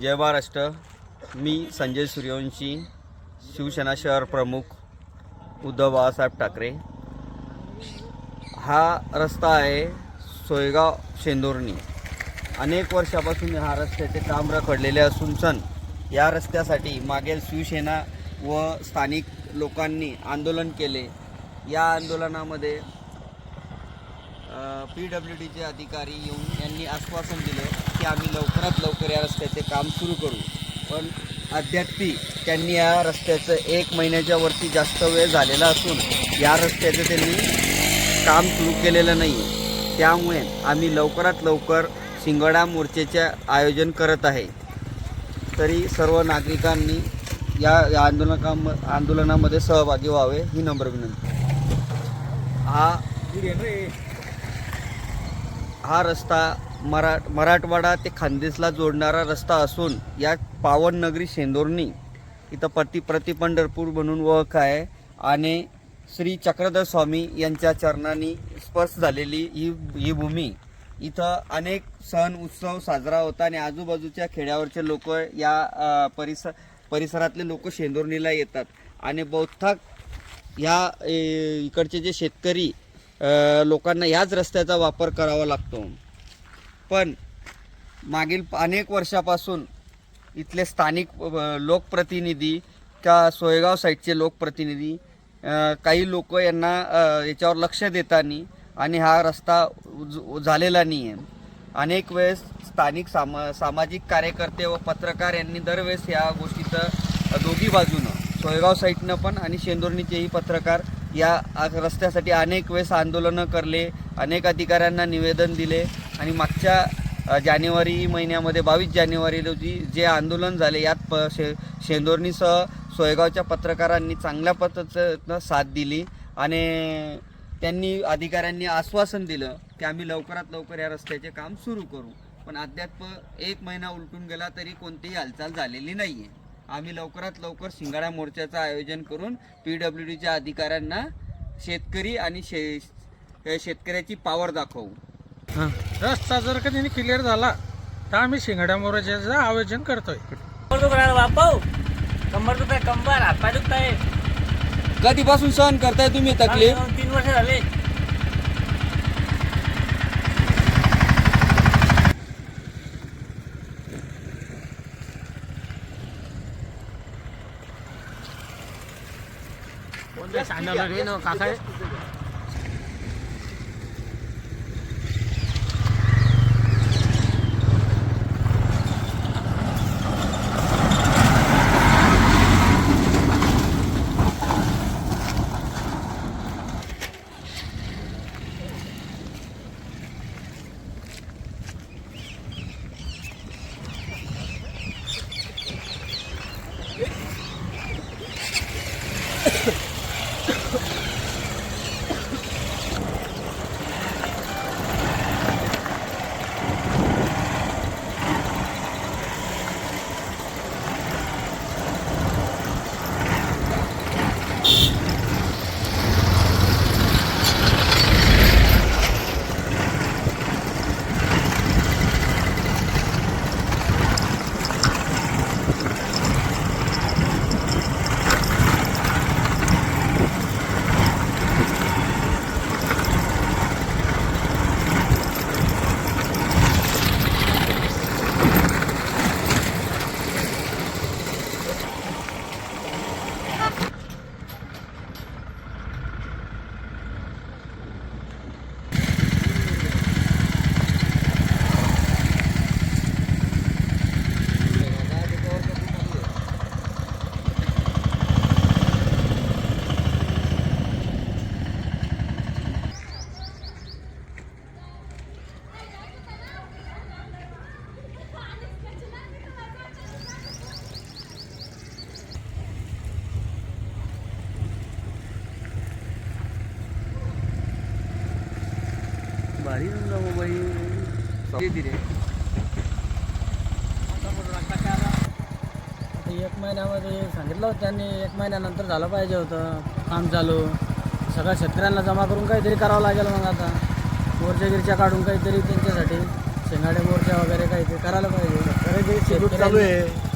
जय महाराष्ट्र. मी संजय सूर्यवंशी शिवसेना शहर प्रमुख उद्धव बाळासाहेब ठाकरे. हा रस्ता आहे सोयगाव शेंदुर्णी. अनेक वर्षापासून हा रस्त्याचे काम रखडलेले असून सण या रस्त्यासाठी मागील शिवसेना व स्थानिक लोकांनी आंदोलन केले. या आंदोलनामध्ये पी डब्ल्यू डीचे अधिकारी येऊन यांनी आश्वासन दिलं की आम्ही लवकरात लवकर या रस्त्याचे काम सुरू करू. पण अद्यापही त्यांनी या रस्त्याचं एक महिन्याच्या वरती जास्त वेळ झालेला असून या रस्त्याचं त्यांनी काम सुरू केलेलं नाही त्यामुळे आम्ही लवकरात लवकर शिंगडा मोर्चेचे आयोजन करत आहे. तरी सर्व नागरिकांनी या या आंदोलका आंदोलनामध्ये सहभागी व्हावे ही नम्र विनंती. हा हा रस्ता मरा मराठवाडा ते खानदेशला जोडणारा रस्ता असून या पावन नगरी शेंदोर्णी इथं पती प्रति पंढरपूर म्हणून ओळख आहे आणि श्री चक्रधर स्वामी यांच्या चरणांनी स्पर्श झालेली ही ही भूमी. इथं अनेक सण उत्सव साजरा होता आणि आजूबाजूच्या खेड्यावरचे लोक या परिसर परिसरातले लोक शेंदोर्णीला येतात. आणि बहुतांश ह्या इकडचे जे शेतकरी लोकांना याच रस्त्याचा वापर करावा लागतो. पण मागील अनेक वर्षापासून इथले स्थानिक लोकप्रतिनिधी का सोयगाव साईडचे लोकप्रतिनिधी काही लोक यांना याच्यावर लक्ष देतानी आणि हा रस्ता झालेला नाही आहे अनेक वेळेस स्थानिक सामा सामाजिक कार्यकर्ते व पत्रकार यांनी दरवेळेस या गोष्टीचं दोघी बाजूनं सोयगाव साईडनं पण आणि शेंदुर्णीचेही पत्रकार या रस्त्यासाठी अनेक वेळेस आंदोलनं करले अनेक अधिकाऱ्यांना निवेदन दिले आणि मागच्या जानेवारी महिन्यामध्ये बावीस जानेवारी रोजी जे आंदोलन झाले यात प शे शेंदोर्णीसह सोयगावच्या पत्रकारांनी चांगल्या पद्धतीनं साथ दिली आणि त्यांनी अधिकाऱ्यांनी आश्वासन दिलं की आम्ही लवकरात लवकर या रस्त्याचे काम सुरू करू. पण अद्याप एक महिना उलटून गेला तरी कोणतीही हालचाल झालेली नाही आहे आम्ही लवकरात लवकर शिंगाडा मोर्चाचं आयोजन करून पी डब्ल्यू डीच्या अधिकाऱ्यांना शेतकरी आणि शे शेतकऱ्याची पावर दाखवू. रस्ता जर का त्यांनी क्लिअर झाला तर आम्ही शिंगाड्या मोराच्याचं आयोजन करतोय. कंबर दुखणार बापाऊ कंबर दुखताय कंबर हातपाय दुखताय कधीपासून सहन करताय तुम्ही तकलीफ? तीन वर्ष झाले. सांगा रे ना काका भारी मोबाईल धीरे आता एक महिन्यामध्ये सांगितलं होतं त्यांनी एक महिन्यानंतर झालं पाहिजे होतं. काम चालू. सगळ्या शेतकऱ्यांना जमा करून काहीतरी करावं लागेल मग आता. मोर्चा गिरच्या काढून काहीतरी त्यांच्यासाठी. शेंगाडे मोर्चा वगैरे काहीतरी करायला पाहिजे. चालू आहे